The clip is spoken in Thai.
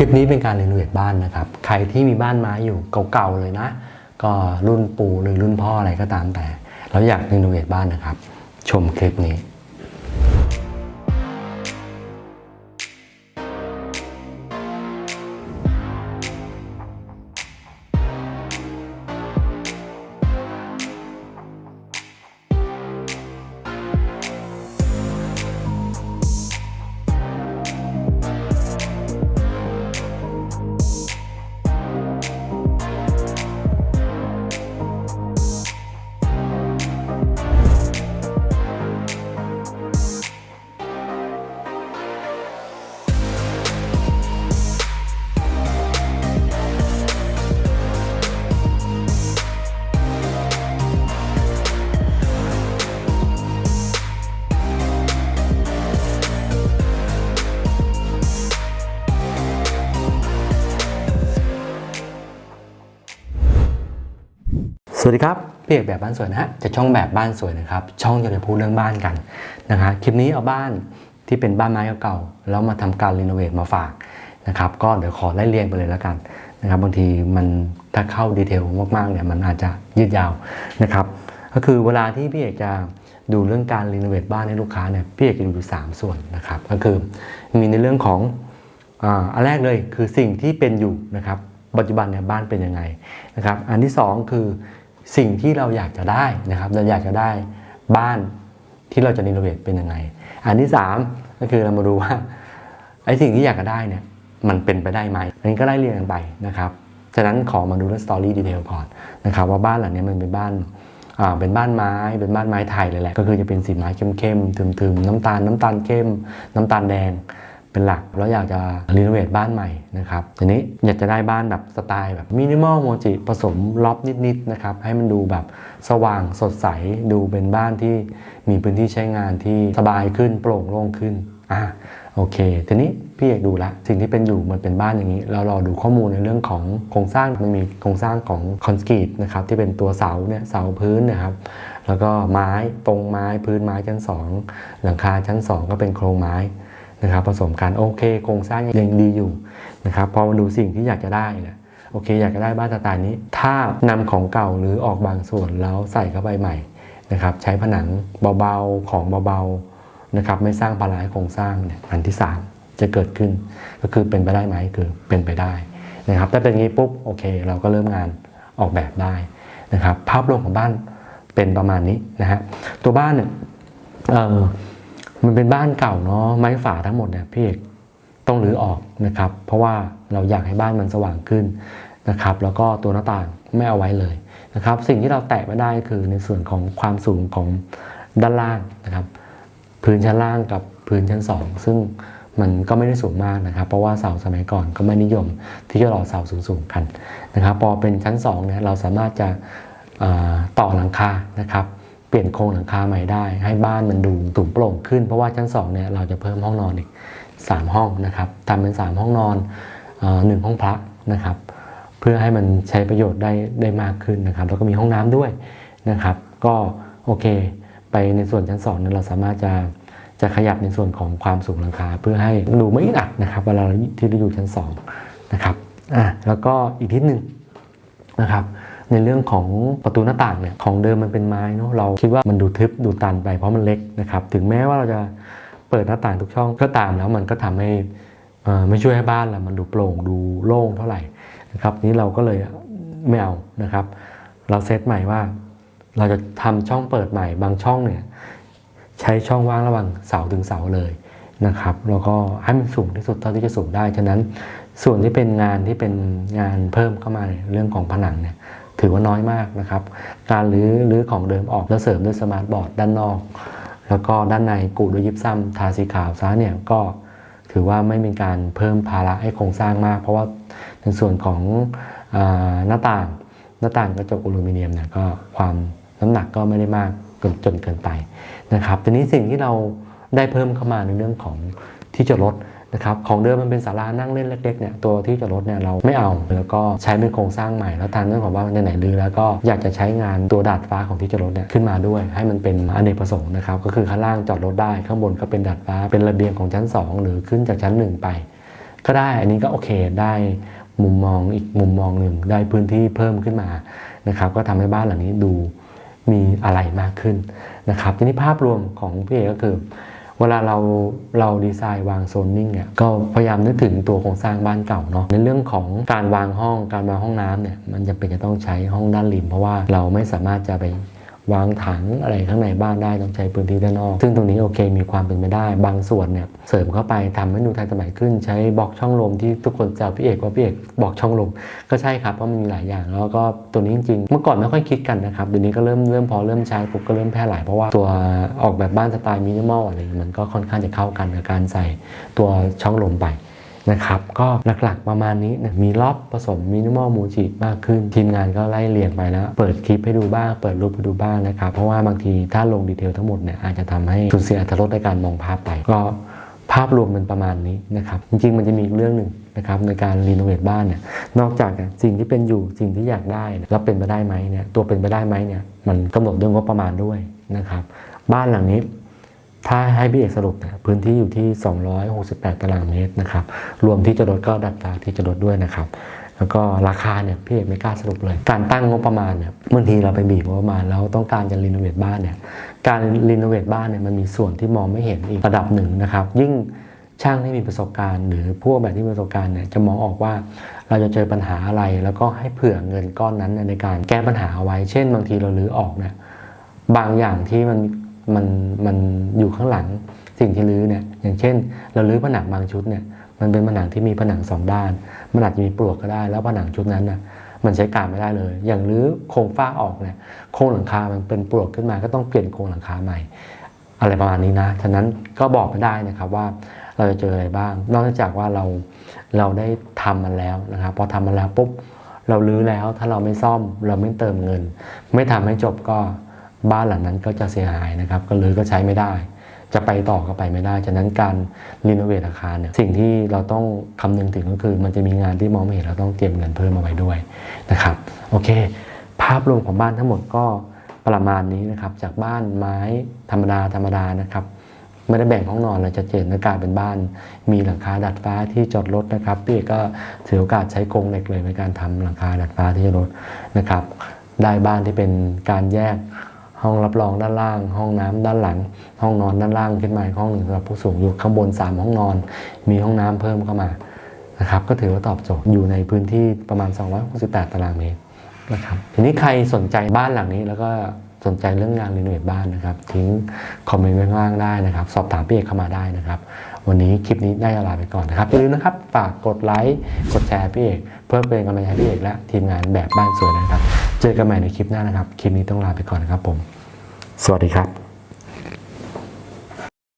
คลิปนี้เป็นการรีโนเวทบ้านนะครับ ใครที่มีบ้านไม้อยู่เก่าๆเลยนะ ก็รุ่นปู่หรือรุ่นพ่ออะไรก็ตามแต่ เราอยากรีโนเวทบ้านนะครับ ชมคลิปนี้ วัสดีครับพี่เอกแบบบ้านสวยนะฮะจะช่องแบบบ้านสวยนะครับ ช่องจะไปพูดเรื่องบ้านกันนะฮะคลิปนี้เอาบ้านที่เป็นบ้านไม้เก่าๆแล้วมาทำการรีโนเวทมาฝากนะครับก็เดี๋ยวขอไล่เรียงไปเลยแล้วกันนะครับบางทีมันถ้าเข้าดีเทลมากๆเนี่ยมันอาจจะยืดยาวนะครับก็คือเวลาที่พี่เอกจะดูเรื่องการรีโนเวทบ้านให้ลูกค้าเนี่ยพี่เอกจะดูอยู่สามส่วนนะครับก็คือมีในเรื่องของอ่าอันแรกเลยคือสิ่งที่เป็นอยู่นะครับปัจจุบันเนี่ยบ้านเป็นยังไงนะครับอันที่สองคือ สิ่งที่เราอยากจะได้นะครับเราอยากจะได้บ้านที่เราจะรีโนเวทเป็นยังไง อันที่สามก็คือเรามาดูว่าไอ้สิ่งที่อยากจะได้เนี่ยมันเป็นไปได้ไหมอันนี้ก็ไล่เรียงกันไปนะครับฉะนั้นขอมาดูเรื่องสตอรี่ดีเทลก่อนนะครับว่าบ้านหลังนี้มันเป็นบ้านอ่าเป็นบ้านไม้ เป็นบ้านไม้ไทยเลยแหละ ก็คือจะเป็นสีไม้เข้มๆทึมๆ น้ำตาล น้ำตาลเข้ม น้ำตาลแดง เป็นหลัก แล้วอยากจะรีโนเวทบ้านใหม่นะครับทีนี้อยากจะได้บ้านแบบสไตล์แบบมินิมอลโมจิผสมล็อบนิดๆนะครับให้มันดูแบบสว่างสดใสดูเป็นบ้านที่มีพื้นที่ใช้งานที่สบายขึ้นโปร่งโล่งขึ้นอะโอเค ทีนี้พี่เอกดูละ สิ่งที่เป็นอยู่มันเป็นบ้านอย่างนี้ เรารอดูข้อมูลในเรื่องของโครงสร้างมันมีโครงสร้างของคอนกรีตนะครับที่เป็นตัวเสาเนี่ยเสาพื้นนะครับ แล้วก็ไม้ตรงไม้พื้นไม้ชั้นสองหลังคาชั้นสองก็เป็นโครงไม้ นะครับผสมกันโอเค โครงสร้างยังดีอยู่นะครับพอมาดูสิ่งที่อยากจะได้นี่ยโอเค อยากจะได้บ้านสไตล์นี้ ถ้านำของเก่าหรือออกบางส่วนแล้วใส่เข้าไปใหม่นะครับใช้ผนังเบาๆของเบาๆนะครับไม่สร้างภาระให้โครงสร้างเนี่ยอันที่ 3 จะเกิดขึ้นก็คือเป็นไปได้ไหมคือเป็นไปได้นะครับถ้าเป็นงี้ปุ๊บโอเค เราก็เริ่มงานออกแบบได้นะครับภาพรวมของบ้านเป็นประมาณนี้นะฮะตัวบ้านเนี่ยเออ มันเป็นบ้านเก่าเนาะไม้ฝาทั้งหมดเนี่ยพี่เอกต้องรื้อออกนะครับ เพราะว่าเราอยากให้บ้านมันสว่างขึ้นนะครับ แล้วก็ตัวหน้าต่างไม่เอาไว้เลยนะครับ สิ่งที่เราแตะไม่ได้คือในส่วนของความสูงของด้านล่างนะครับ พื้นชั้นล่างกับพื้นชั้นสองซึ่งมันก็ไม่ได้สูงมากนะครับ เพราะว่าเสาสมัยก่อนก็ไม่นิยม ที่จะหล่อเสาสูงๆกันนะครับ พอเป็นชั้นสองเนี่ยเราสามารถจะต่อหลังคานะครับ เปลี่ยนโครงหลังคาใหม่ได้ ให้บ้านมันดูสูงโปร่งขึ้นเพราะว่าชั้น2เนี่ยเราจะเพิ่มห้องนอนอีก 3 ห้องนะครับทำเป็น 3 ห้องนอนหนึ่งห้องพระนะครับ เพื่อให้มันใช้ประโยชน์ได้ได้มากขึ้นนะครับ แล้วก็มีห้องน้ำด้วยนะครับ ก็โอเค ไปในส่วนชั้น2เนี่ยเราสามารถจะจะขยับในส่วนของความสูงหลังคา เพื่อให้ดูไม่อึดอัดนะครับเวลาที่เราอยู่ชั้น2นะครับอะแล้วก็อีกทิศหนึ่งนะครับ ในเรื่องของประตูหน้าต่างเนี่ยของเดิมมันเป็นไม้เนาะเราคิดว่ามันดูทึบดูตันไปเพราะมันเล็กนะครับถึงแม้ว่าเราจะเปิดหน้าต่างทุกช่องก็ตามแล้วมันก็ทำให้อ่อไม่ช่วยให้บ้านเรามันดูโปร่งดูโล่งเท่าไหร่นะครับนี้เราก็เลยไม่เอานะครับ เราเซตใหม่ว่าเราจะทำช่องเปิดใหม่บางช่องเนี่ยใช้ช่องว่างระหว่างเสาถึงเสาเลยนะครับแล้วก็ให้มันสูงที่สุดเท่าที่จะสูงได้ ฉะนั้นส่วนที่เป็นงานที่เป็นงานเพิ่มเข้ามาเรื่องของผนังเนี่ย ถือว่าน้อยมากนะครับ การรื้อรื้อของเดิมออกแล้วเสริมด้วยสมาร์ทบอร์ดด้านนอก แล้วก็ด้านในกูด้วยยิปซัมทาสีขาวซะเนี่ยก็ถือว่าไม่มีการเพิ่มภาระให้โครงสร้างมาก เพราะว่าในส่วนของอหน้าต่างหน้าต่างกระจกอลูมิเนียมเนี่ยก็ความน้ำหนักก็ไม่ได้มากเกินจนเกินไปนะครับทีนี้สิ่งที่เราได้เพิ่มเข้ามาในเรื่องของที่จอดรถ นะครับของเดิมมันเป็นศาลานั่งเล่นเล็กๆเนี่ยตัวที่จอดรถเนี่ยเราไม่เอาแล้วก็ใช้เป็นโครงสร้างใหม่แล้วทางเรื่องของว่าไหนๆลือแล้วก็อยากจะใช้งานตัวดาดฟ้าของที่จอดรถเนี่ยขึ้นมาด้วย ให้มันเป็นอเนกประสงค์นะครับก็คือข้างล่างจอดรถได้ข้างบนก็เป็นดาดฟ้าเป็นระเบียงของชั้น 2 หรือขึ้นจากชั้น 1 ไป ก็ได้อันนี้ก็โอเคได้มุมมองอีกมุมมองหนึ่งได้พื้นที่เพิ่มขึ้นมานะครับก็ทำให้บ้านหลังนี้ดูมีอะไรมากขึ้นนะครับทีนี้ภาพรวมของพี่เอกก็คือ เวลาเราเราดีไซน์วางโซนนิ่งเนี่ยก็พยายามนึกถึงตัวโครงสร้างบ้านเก่าเนาะในเรื่องของการวางห้องการวางห้องน้ำเนี่ยมันจะเป็นจะต้องใช้ห้องด้านริม เพราะว่าเราไม่สามารถจะไป วางถังอะไรข้างในบ้านได้ต้องใช้พื้นที่ด้านนอก ซึ่งตรงนี้โอเคมีความเป็นไปได้ บางส่วนเนี่ยเสริมเข้าไปทำให้ดูทันสมัยขึ้น ใช้บล็อกช่องลมที่ทุกคนแซวพี่เอกว่าพี่เอกบอกช่องลม ก็ใช่ครับเพราะมันมีหลายอย่าง แล้วก็ตัวนี้จริงๆเมื่อก่อนไม่ค่อยคิดกันนะครับเดี๋ยวนี้ก็เริ่มเริ่มพอเริ่มใช้ปุ๊บก็เริ่มแพร่หลายเพราะว่าตัวออกแบบบ้านสไตล์มินิมอลอะไรอย่างนี้มันก็ค่อนข้างจะเข้ากันกับการใส่ตัวช่องลมไป นะครับก็หลักๆประมาณนี้นะมีล็อบผสมมินิมอลมูจิมากขึ้น ทีมงานก็ไล่เรียงไปแล้ว เปิดคลิปให้ดูบ้าง เปิดรูปให้ดูบ้างนะครับ เพราะว่าบางทีถ้าลงดีเทลทั้งหมดเนี่ยอาจจะทำให้สูญเสียอรรถรสในการมองภาพไป ก็ภาพรวมเป็นประมาณนี้นะครับจริงๆมันจะมีอีกเรื่องหนึ่งนะครับในการรีโนเวทบ้านเนี่ยนอกจากสิ่งที่เป็นอยู่สิ่งที่อยากได้แล้วเป็นไปได้ไหมเนี่ยตัวเป็นไปได้ไหมเนี่ยมันกำหนดด้วยงบประมาณด้วยนะครับบ้านหลังนี้ ถ้าให้พี่เอกสรุปเนี่ยพื้นที่อยู่ที่ 268 ตารางเมตรนะครับ รวมที่จอดก็ดัดฟ้าที่จอดด้วยนะครับ แล้วก็ราคาเนี่ยพี่เอกไม่กล้าสรุปเลย การตั้งงบประมาณเนี่ยบางทีเราไปบีบงบประมาณแล้วต้องการจะรีโนเวทบ้านเนี่ย การรีโนเวทบ้านเนี่ยมันมีส่วนที่มองไม่เห็นอีกระดับหนึ่งนะครับ ยิ่งช่างที่มีประสบการณ์ หรือผู้ออกแบบที่มีประสบการณ์เนี่ยจะมองออกว่าเราจะเจอปัญหาอะไรแล้วก็ให้เผื่อเงินก้อนนั้นในการแก้ปัญหาเอาไว้ เช่น บางทีเราลื้อออกเนี่ยบางอย่างที่มัน มันมันอยู่ข้างหลังสิ่งที่รื้อเนี่ยอย่างเช่น เรารื้อผนังบางชุดเนี่ยมันเป็นผนังที่มีผนังสองด้าน มันอาจจะมีปลวกก็ได้ แล้วผนังชุดนั้นน่ะมันใช้การไม่ได้เลย อย่างรื้อโครงฝ้าออกเนี่ยโครงหลังคา มันเป็นปลวกขึ้นมาก็ต้องเปลี่ยนโครงหลังคาใหม่ อะไรประมาณนี้นะ ฉะนั้นก็บอกไม่ได้นะครับว่าเราจะเจออะไรบ้าง นอกจากว่าเราเราได้ทำมันแล้วนะครับ พอทำมันแล้วปุ๊บเราลื้อแล้วถ้าเราไม่ซ่อมเราไม่เติมเงิน ไม่ทำให้จบก็ บ้านหลังนั้นก็จะเสียหายนะครับก็เลยก็ใช้ไม่ได้ จะไปต่อก็ไปไม่ได้ ฉะนั้นการรีโนเวทอาคารเนี่ยสิ่งที่เราต้องคำนึงถึงก็คือ มันจะมีงานที่มองไม่เห็นเราต้องเตรียมเงินเพิ่มมาไว้ด้วยนะครับโอเค ภาพรวมของบ้านทั้งหมดก็ประมาณนี้นะครับ จากบ้านไม้ธรรมดาธรรมดานะครับไม่ได้แบ่งห้องนอนเลยจะเจนกายเป็นบ้าน มีหลังคาดัดฟ้าที่จอดรถนะครับพี่เอกก็ถือโอกาสใช้กรงเหล็กเลยในการทำหลังคาดัดฟ้าที่จอดรถนะครับ ได้บ้านที่เป็นการแยก ห้องรับรองด้านล่าง ห้องน้ำด้านหลัง ห้องนอนด้านล่างขึ้นมาห้องหนึ่งสำหรับผู้สูงอายุข้างบน 3 ห้องนอน มีห้องน้ำเพิ่มเข้ามานะครับก็ถือว่าตอบโจทย์อยู่ในพื้นที่ประมาณ 268 ตารางเมตรนะครับทีนี้ใครสนใจบ้านหลังนี้แล้วก็สนใจเรื่องงานรีโนเวทบ้านนะครับ ทิ้งคอมเมนต์ไว้ข้างล่างได้นะครับ สอบถามพี่เอกเข้ามาได้นะครับ วันนี้คลิปนี้ได้ลาไปก่อนนะครับอย่าลืมนะครับฝากกดไลค์กดแชร์พี่เอก เพื่อเป็นกำลังใจพี่เอกและทีมงานแบบบ้านสวยนะครับ เจอกันใหม่ในคลิปหน้านะครับ คลิปนี้ต้องลาไปก่อนนะครับผม สวัสดีครับ